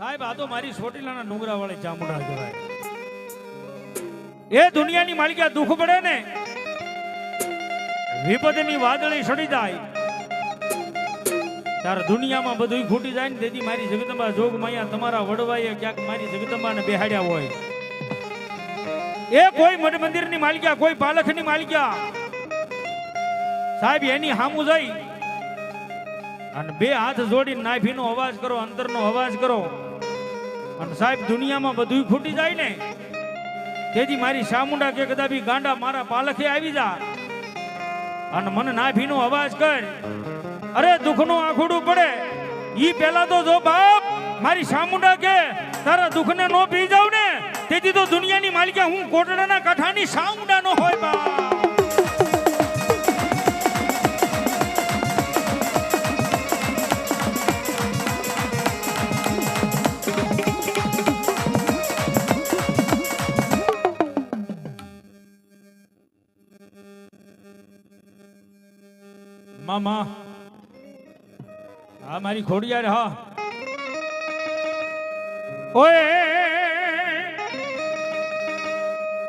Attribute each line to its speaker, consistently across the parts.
Speaker 1: સાહેબ, આ તો મારી સોટીલાના ડુંગરા વાળી ચામુંડા કહેવાય એ દુનિયાની માલિકા દુઃખ પડે ને, વિપદની વાદળી સડી જાય. ત્યારે દુનિયામાં બધું ખૂટી જાય ને, તેથી મારી જગતંબા જોગ માયા તમારા વડવાઈએ ક્યાંક મારી જગતંબાને બેહાડ્યા હોય. એ કોઈ મઠ મંદિરની માલિકા, કોઈ પાલખની માલિકા. સાહેબ, એની હામું જઈ અને બે હાથ જોડીને નાભીનો અવાજ કરો, અંતરનો અવાજ કરો. અને સાહેબ, દુનિયામાં બધું ખૂટી જાય ને. તેથી મારી સામુંડા કે કદાપી ગાંડા મારા પાલખે આવી જા. અને મને નાભીનો અવાજ કર. અરે, દુઃખનું આખુડું પડે. ઈ પેલા તો જો બાપ, મારી સામુંડા કે, તારા દુઃખને નો પી જાવ ને. તેથી તો દુનિયાની માલિકા હું કોટડાના કાંઠાની સામુંડા નો હોય બાપ. હા મારી ખોડિયાર, હા.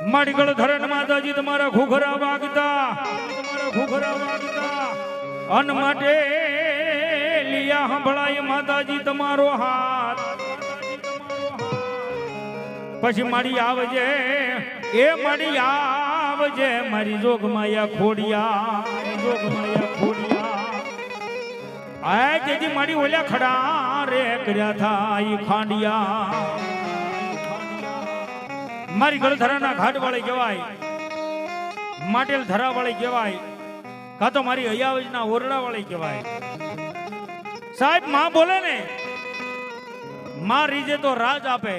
Speaker 1: મડગળ ધરણ માતાજી તમારા ઘુઘરા વાગતા. તમારા વાગતા. અન માટે લિયા હંભળાય માતાજી તમારો હાથ. પછી મારી આવજે, એ મારી આવજે, મારી જોગ માયા ખોડિયા જોગ ખોડિયા આ જેજી મારી ઓલ્યા ખડા રે કર્યા થાય ખાંડિયા. મારી ગળધરાના ઘાટ વાળી કહેવાય માટેલ ધરા વાળી કહેવાય કાં તો મારી અયાવજના ઓરડા વાળી કહેવાય સાહેબ, માં બોલે ને, માં રીજે તો રાજ આપે,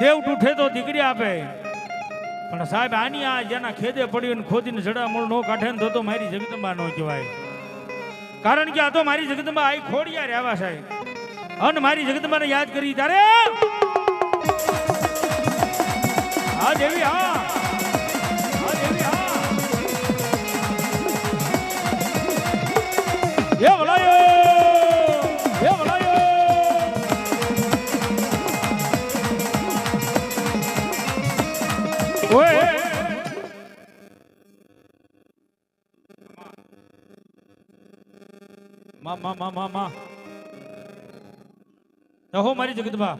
Speaker 1: દેવ તૂઠે તો દીકરી આપે. પણ સાહેબ, આની આ જેના ખેદે પડ્યું ખોદીને જડા મૂળ નો કાઢે ને તો મારી જગદંબા નો કહેવાય કારણ કે આ તો મારી જગતમાં આઈ ખોડિયા રહેવા સાહેબ. અને મારી જગતમાં યાદ કરી તારે? હા, દેવી, હા. માં મારી જગતબા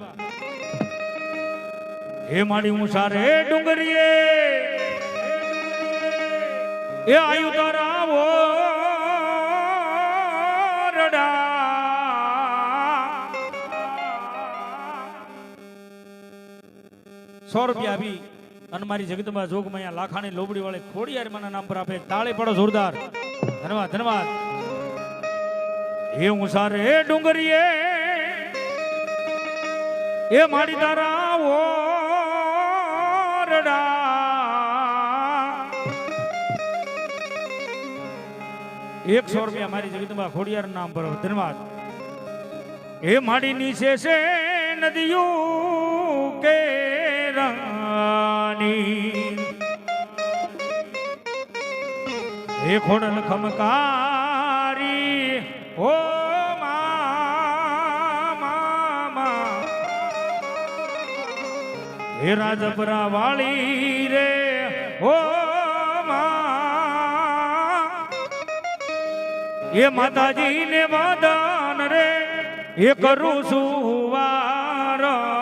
Speaker 1: હે મારી હું સારે ડુંગરીએ. એ આયુ તારાવો સો રૂપિયા આપી અને મારી જગતમાં જોગમાં લાખાણી લોબડી વાળી ખોડિયાર માના નામ પર આપે તાળી પડો જોરદાર. ધન્યવાદ ધન્યવાદ. એ હું સારે ડુંગરીએ. એ મારી તારા ઓરડા. એકસો રૂપિયા મારી જગતમાં ખોડિયાર નામ પર ધન્યવાદ. એ માડી નીચે છે નદીયું કે રાની હે ખોડલ ખમકારી હે રાજપરા વાળી રે મા. એ માતાજી ને વાદન રે એ કરું છું વારમવાર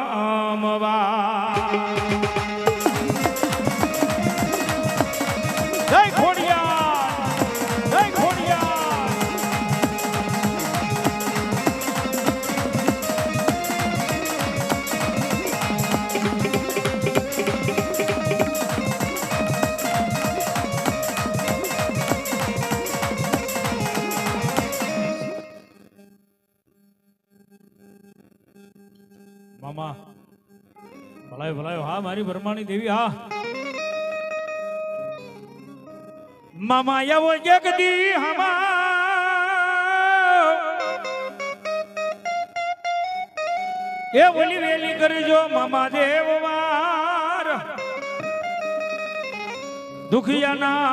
Speaker 1: ભલાયો ભલાયો. હા, મારી ભરમાણી દેવી, હા. મામા આવો જગદી હમા એ ઓલી વેલી કરજો, મામા દેવ વાર. દુખિયાના.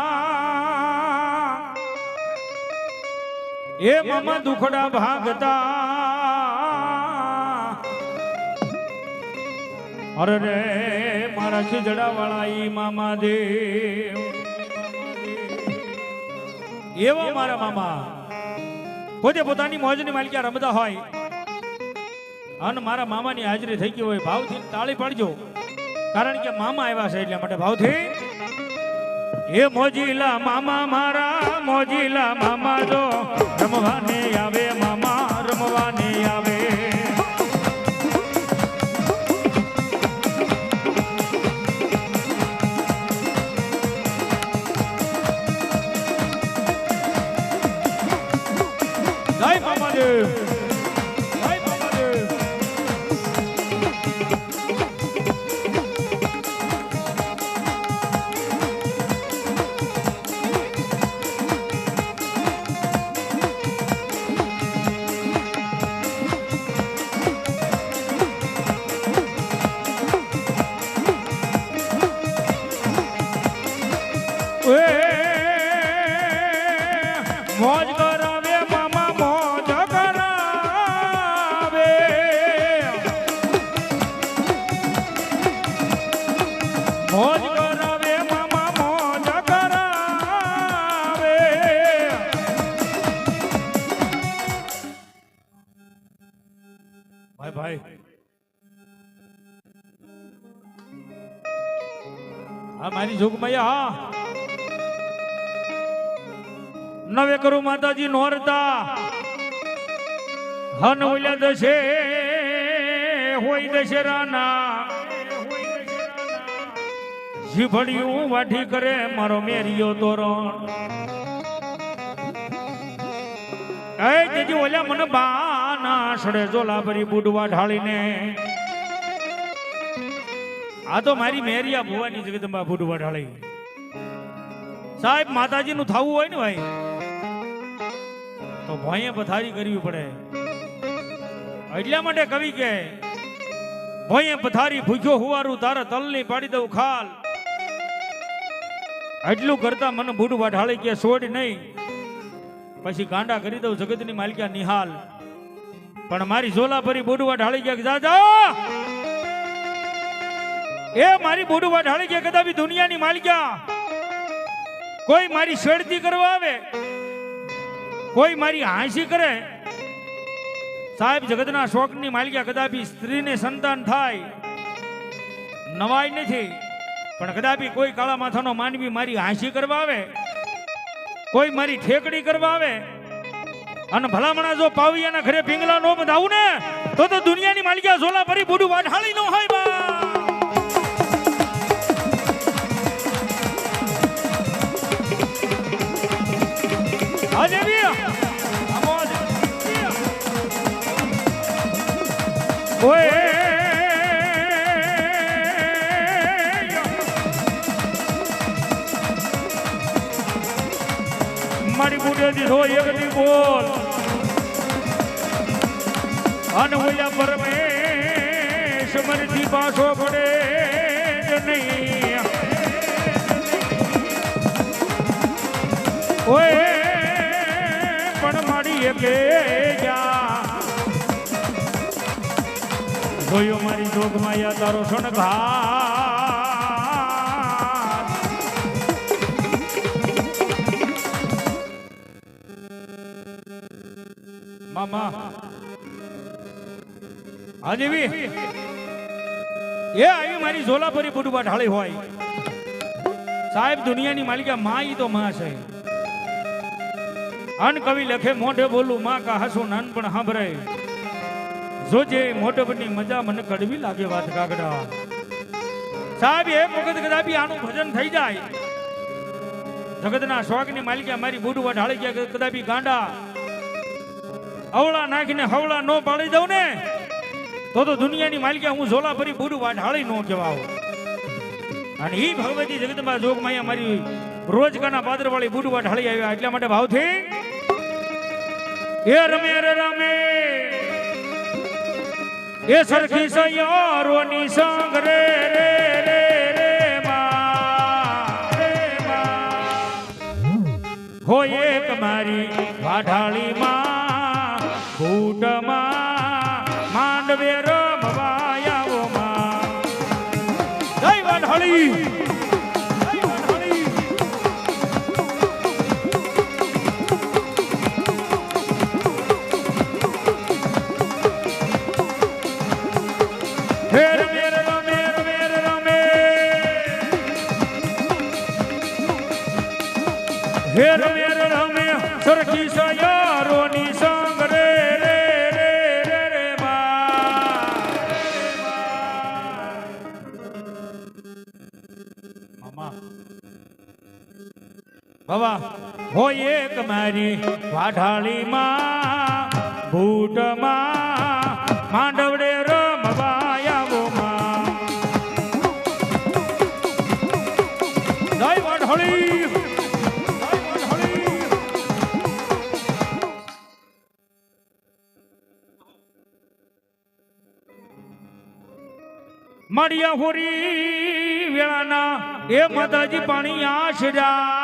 Speaker 1: એ મામા દુખડા ભાગતા. અરે મારા ખીજડા વાળા ઈ મામા દેવ એવા મારા મામા. પોતે પોતાની મોજની માલિકા રમતા હોય. અને મારા મામાની હાજરી થઈ ગઈ હોય, ભાવથી તાળી પાડજો. કારણ કે મામા આવ્યા છે એટલા માટે ભાવથી. એ મોજીલા મામા મારા, મોજીલા મામા જો રમવાને આવે, મામા રમવાને આવે. જોગમૈયા. નવે કરું માતાજી નોરતા હન ઓલ્યા દશે, હોય દશેરાના જીભડિયું વાઠી કરે મારો મેરિયો તોરણ. એ જેજી ઓલ્યા મને બાના સડે જોલા ભરી બુડવા ઢાળીને. આ તો મારી મેરિયા ભુવાની જગદંબા ફૂટ વઢાળી સાહેબ, માતાજીનું થવું હોય ને ભાઈ? તો ભોંયે પથારી કરવી પડે. એટલા માટે કવિ કે ભોંયે પથારી ભૂખ્યો હુવારું, તારા તલની પાડી દઉં ખાલ. એટલું કરતા મને બુડવા ઢાળી કે છોડ નહીં. પછી ગાંડા કરી દઉં જગતની માલિકા નિહાલ. પણ મારી ઝોલા ભરી ઢાળી ગયા જા જા! એ મારી બુડવા ઢાળી ગયા કદાપી દુનિયાની માલિકા. કોઈ મારી શેડતી કરવા આવે, કોઈ મારી હાંસી કરે, સાહેબ, જગતના શોકની માલિકા કદાપી સ્ત્રીને સંતાન થાય નવાઈ નથી, પણ કદાપી કોઈ કાળા માથાનો માનવી મારી હાંસી કરવા આવે, કોઈ મારી ઠેકડી કરવા આવે, અને ભલામણા જો પાવિયાના ઘરે પિંગલા નો બંધાવું ને, તો તો દુનિયાની માલિકા ઝોલા ભરી બુડું વાઢાળી ન હોય મારી બુડે દીધો એક દી બોલ. અન ઓલા પરમેશ મરથી પાછો પડે નહીં. ઓય, પણ મારી એકે જા. જોયો મારી જોગમાં યા તારો શણગાર મામા હાજીવી એ આવી મારી ઝોલાપરી બુડવા ઢાળી હોય. સાહેબ, દુનિયાની માલિકા માં ઈ તો માં છે. અન કવિ લખે, મોઢે બોલું, માં કા હસું નાનપણ સાંભળે જોજે મોઢબની મજા મને કડવી લાગે વાત કાગડા. સાહેબ, એક વખત કદાપી આનું ભજન થઈ જાય. જગતના શોખની માલિકા મારી બુડવા ઢાળી ગયા કદાપી ગાંડા અવળા નાખીને હવળા નો પાડી દઉં ને તો તો દુનિયાની માલિકા હું ઝોલા ભરી બુડવા હાળી નો કહેવાવ અને એ ભગવતી જગદંબા જોગમાં મારી રોજકાના પાદરવાળી બુડવા ઢાળી આવ્યા એટલા માટે ભાવથી એ રમે રે રમે. એ સરખી સયારોની સંગ રે રે રે રે માં રે માં. હોય એક મારી વાઢાળી વઢાળી હોય એક મારી વાઢાળીમાં ભૂટમાં માંડવડે મળ્યા હોરી વેળાના એ માતાજી પાણી આશરા